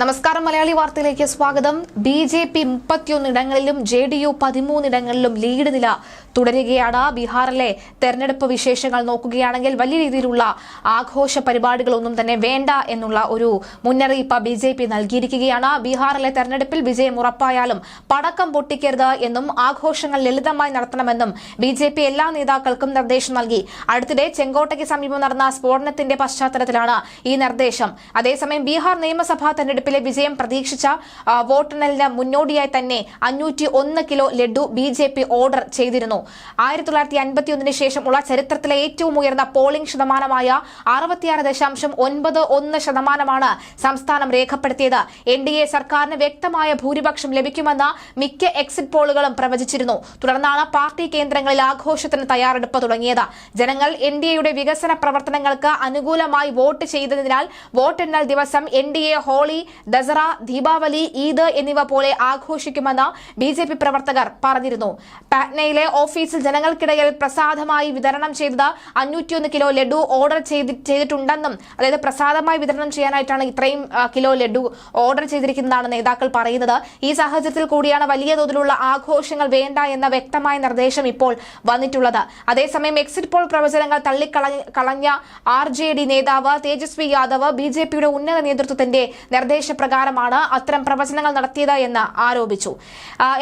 നമസ്കാരം മലയാളി വാർത്തയിലേക്ക് സ്വാഗതം. ബി ജെ പി മുപ്പത്തിയൊന്നിടങ്ങളിലും ജെ ഡി യു പതിമൂന്നിടങ്ങളിലും ലീഡ് നില തുടരുകയാണ്. ബീഹാറിലെ തെരഞ്ഞെടുപ്പ് വിശേഷങ്ങൾ നോക്കുകയാണെങ്കിൽ വലിയ രീതിയിലുള്ള ആഘോഷ പരിപാടികളൊന്നും തന്നെ വേണ്ട എന്നുള്ള ഒരു മുന്നറിയിപ്പ് ബി ജെ പി നൽകിയിരിക്കുകയാണ്. ബീഹാറിലെ തെരഞ്ഞെടുപ്പിൽ വിജയം ഉറപ്പായാലും പടക്കം പൊട്ടിക്കരുത് എന്നും ആഘോഷങ്ങൾ ലളിതമായി നടത്തണമെന്നും ബി എല്ലാ നേതാക്കൾക്കും നിർദ്ദേശം നൽകി. അടുത്തിടെ ചെങ്കോട്ടയ്ക്ക് സമീപം നടന്ന സ്ഫോടനത്തിന്റെ പശ്ചാത്തലത്തിലാണ് ഈ നിർദ്ദേശം. അതേസമയം ബീഹാർ നിയമസഭാ തെരഞ്ഞെടുപ്പിലെ വിജയം പ്രതീക്ഷിച്ച വോട്ടെണ്ണലിന് മുന്നോടിയായി തന്നെ അഞ്ഞൂറ്റി ഒന്ന് കിലോ ലഡു ബി ഓർഡർ ചെയ്തിരുന്നു. ആയിരത്തി തൊള്ളായിരത്തി അൻപത്തി ഒന്നിന് ശേഷമുള്ള ചരിത്രത്തിലെ ഏറ്റവും ഉയർന്ന പോളിംഗ് ശതമാനമായ അറുപത്തിയാറ് ദശാംശം ഒൻപത് ഒന്ന് ശതമാനമാണ് സംസ്ഥാനം രേഖപ്പെടുത്തിയത്. എൻ ഡി എ സർക്കാരിന് വ്യക്തമായ ഭൂരിപക്ഷം ലഭിക്കുമെന്ന മിക്ക എക്സിറ്റ് പോളുകളും പ്രവചിച്ചിരുന്നു. തുടർന്നാണ് പാർട്ടി കേന്ദ്രങ്ങളിൽ ആഘോഷത്തിന് തയ്യാറെടുപ്പ് തുടങ്ങിയത്. ജനങ്ങൾ എൻ ഡി എയുടെ വികസന പ്രവർത്തനങ്ങൾക്ക് അനുകൂലമായി വോട്ട് ചെയ്തതിനാൽ വോട്ടെണ്ണൽ ദിവസം N D A Holi Dussehra Deepavali Eid എന്നിവ പോലെ ആഘോഷിക്കുമെന്ന് ബി ജെ പി പ്രവർത്തകർ പറഞ്ഞിരുന്നു. പാറ്റ്നയിലെ ഓഫീസിൽ ജനങ്ങൾക്കിടയിൽ പ്രസാദമായി വിതരണം ചെയ്തത് അഞ്ഞൂറ്റിയൊന്ന് കിലോ ലഡു ഓർഡർ ചെയ്തി ചെയ്തിട്ടുണ്ടെന്നും അതായത് പ്രസാദമായി വിതരണം ചെയ്യാനായിട്ടാണ് ഇത്രയും കിലോ ലഡു ഓർഡർ ചെയ്തിരിക്കുന്നതാണ് നേതാക്കൾ പറയുന്നത്. ഈ സാഹചര്യത്തിൽ കൂടിയാണ് വലിയ തോതിലുള്ള ആഘോഷങ്ങൾ വേണ്ട എന്ന വ്യക്തമായ നിർദ്ദേശം ഇപ്പോൾ വന്നിട്ടുള്ളത്. അതേസമയം എക്സിറ്റ് പോൾ പ്രവചനങ്ങൾ തള്ളിക്കളഞ്ഞ കളഞ്ഞ ആർ ജെ ഡി നേതാവ് തേജസ്വി യാദവ് ബി ജെ പിയുടെ ഉന്നത നേതൃത്വത്തിന്റെ നിർദ്ദേശപ്രകാരമാണ് അത്തരം പ്രവചനങ്ങൾ നടത്തിയത് എന്ന് ആരോപിച്ചു.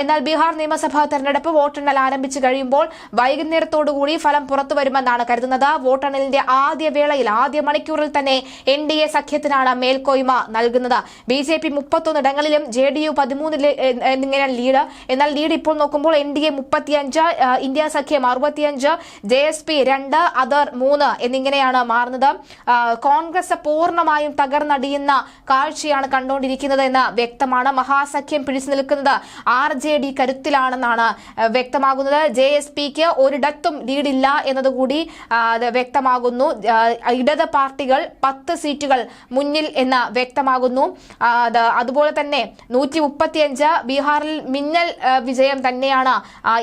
എന്നാൽ ബീഹാർ നിയമസഭാ തെരഞ്ഞെടുപ്പ് വോട്ടെണ്ണൽ ആരംഭിച്ചു കഴിയുമ്പോൾ വൈകുന്നേരത്തോടുകൂടി ഫലം പുറത്തു വരുമെന്നാണ് കരുതുന്നത്. വോട്ടെണ്ണലിന്റെ ആദ്യ വേളയിൽ ആദ്യ മണിക്കൂറിൽ തന്നെ എൻ ഡി എ സഖ്യത്തിനാണ് മേൽക്കോയ്മ നൽകുന്നത്. ബി ജെ പി മുപ്പത്തൊന്നിടങ്ങളിലും ജെ ഡി യു പതിമൂന്നിൽ എന്നിങ്ങനെയാണ് ലീഡ്. എന്നാൽ ലീഡ് ഇപ്പോൾ നോക്കുമ്പോൾ എൻ ഡി എ മുപ്പത്തിയഞ്ച് ഇന്ത്യ സഖ്യം അറുപത്തിയഞ്ച് ജെ എസ് പി രണ്ട് അതർ മൂന്ന് എന്നിങ്ങനെയാണ് മാറുന്നത്. കോൺഗ്രസ് പൂർണമായും തകർന്നടിയുന്ന കാഴ്ചയാണ് കണ്ടുകൊണ്ടിരിക്കുന്നത് എന്ന് വ്യക്തമാണ്. മഹാസഖ്യം പിടിച്ചു നിൽക്കുന്നത് ആർ ജെ ഡി കരുത്തിലാണെന്നാണ് വ്യക്തമാകുന്നത്. ജെ എസ് പിക്ക് ഒരിടത്തും ലീഡില്ല എന്നതുകൂടി വ്യക്തമാകുന്നു. ഇടത് പാർട്ടികൾ പത്ത് സീറ്റുകൾ മുന്നിൽ എന്ന് വ്യക്തമാകുന്നു. അതുപോലെ തന്നെ നൂറ്റി മുപ്പത്തിയഞ്ച് ബീഹാറിൽ മിന്നൽ വിജയം തന്നെയാണ്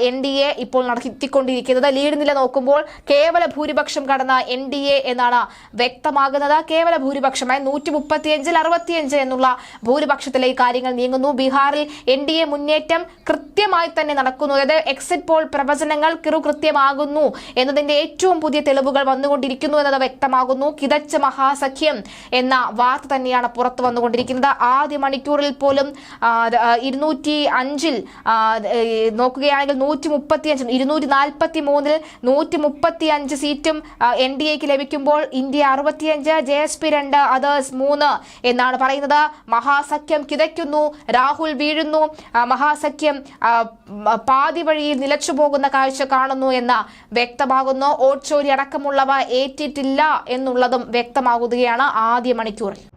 എൻ ഡി എ ഇപ്പോൾ നടത്തിക്കൊണ്ടിരിക്കുന്നത്. ലീഡ് നില നോക്കുമ്പോൾ കേവല ഭൂരിപക്ഷം കടന്ന എൻ ഡി എ എന്നാണ് വ്യക്തമാകുന്നത്. കേവല ഭൂരിപക്ഷമായി നൂറ്റി മുപ്പത്തിയഞ്ചിൽ അറുപത്തിയഞ്ച് എന്നുള്ള ഭൂരിപക്ഷത്തിലേക്ക് കാര്യങ്ങൾ നീങ്ങുന്നു. ബീഹാറിൽ എൻ ഡി എ മുന്നേറ്റം കൃത്യമായി തന്നെ നടക്കുന്നു. അതായത് എക്സിറ്റ് പോൾ പ്രവചനങ്ങൾ കിറു കൃത്യമാകുന്നു എന്നതിന്റെ ഏറ്റവും പുതിയ തെളിവുകൾ വന്നുകൊണ്ടിരിക്കുന്നു എന്നത് വ്യക്തമാകുന്നു. കിതച്ച മഹാസഖ്യം എന്ന വാർത്ത തന്നെയാണ് പുറത്തു വന്നുകൊണ്ടിരിക്കുന്നത്. ആദ്യ മണിക്കൂറിൽ പോലും ഇരുന്നൂറ്റി അഞ്ചിൽ നോക്കുകയാണെങ്കിൽ നൂറ്റി മുപ്പത്തി അഞ്ചും ഇരുന്നൂറ്റി നാൽപ്പത്തി മൂന്നിൽ നൂറ്റി മുപ്പത്തി അഞ്ച് സീറ്റും എൻ ഡി എക്ക് ലഭിക്കുമ്പോൾ ഇന്ത്യ അറുപത്തിയഞ്ച് ജെ എസ് പി രണ്ട് അതേഴ്സ് മൂന്ന് എന്നാണ് പറയുന്നത്. മഹാസഖ്യം കിതയ്ക്കുന്നു രാഹുൽ വീഴുന്നു. മഹാസഖ്യം പാതി വഴിയിൽ നിലച്ചു പോകുന്ന കാഴ്ച കാണുന്നു എന്ന് വ്യക്തമാകുന്നു. ഓട്ട്ചോരി അടക്കമുള്ളവ ഏറ്റിട്ടില്ല എന്നുള്ളതും വ്യക്തമാകുകയാണ് ആദ്യ മണിക്കൂറിൽ.